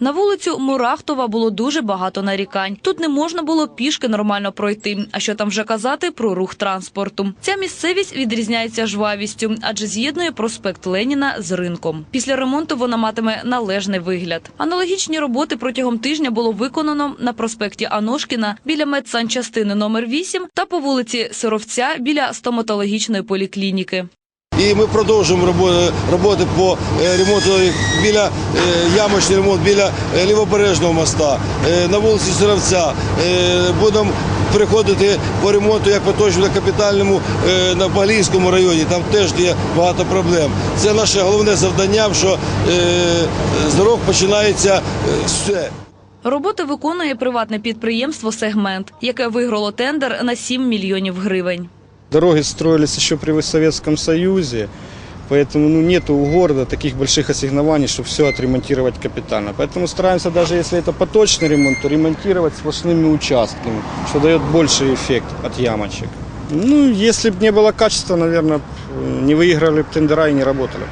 На вулицю Мурахтова було дуже багато нарікань. Тут не можна було пішки нормально пройти. А що там вже казати про рух транспорту? Ця місцевість відрізняється жвавістю, адже з'єднує проспект Леніна з ринком. Після ремонту вона матиме належний вигляд. Аналогічні роботи протягом тижня було виконано на проспекті Аношкіна біля медсанчастини номер 8 та по вулиці Сировця біля стоматологічної поліклініки. І ми продовжуємо робо- роботи по е, ремонту біля е, ямочний ремонт біля е, лівобережного моста, на вулиці Сировця. Будемо переходити по ремонту як поточному, так і капітальному на Баглійському районі. Там теж є багато проблем. Це наше головне завдання, що з дорог починається все. Роботи виконує приватне підприємство «Сегмент», яке виграло тендер на 7 мільйонів гривень. Дороги строились еще при Советском Союзе, поэтому ну, нет у города таких больших ассигнований, чтобы все отремонтировать капитально. Поэтому стараемся, даже если это поточный ремонт, то ремонтировать сплошными участками, что дает больший эффект от ямочек. Ну, если бы не было качества, наверное, не выиграли бы тендера и не работали.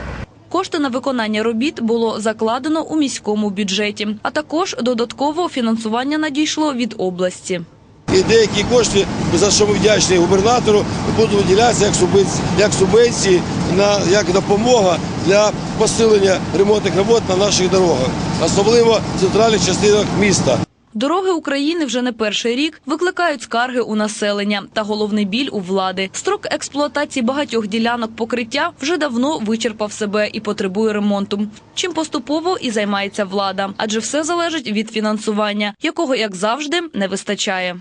Кошти на виконання робіт було закладено у міському бюджеті, а також додатково фінансування надійшло від області. І деякі кошти, за що ми вдячні губернатору, будуть виділятися як субвенції, як субвенції на як допомога для посилення ремонтних робот на наших дорогах, особливо в центральних частинах міста. Дороги України вже не перший рік викликають скарги у населення та головний біль у влади. Строк експлуатації багатьох ділянок покриття вже давно вичерпав себе і потребує ремонту. Чим поступово і займається влада, адже все залежить від фінансування, якого як завжди не вистачає.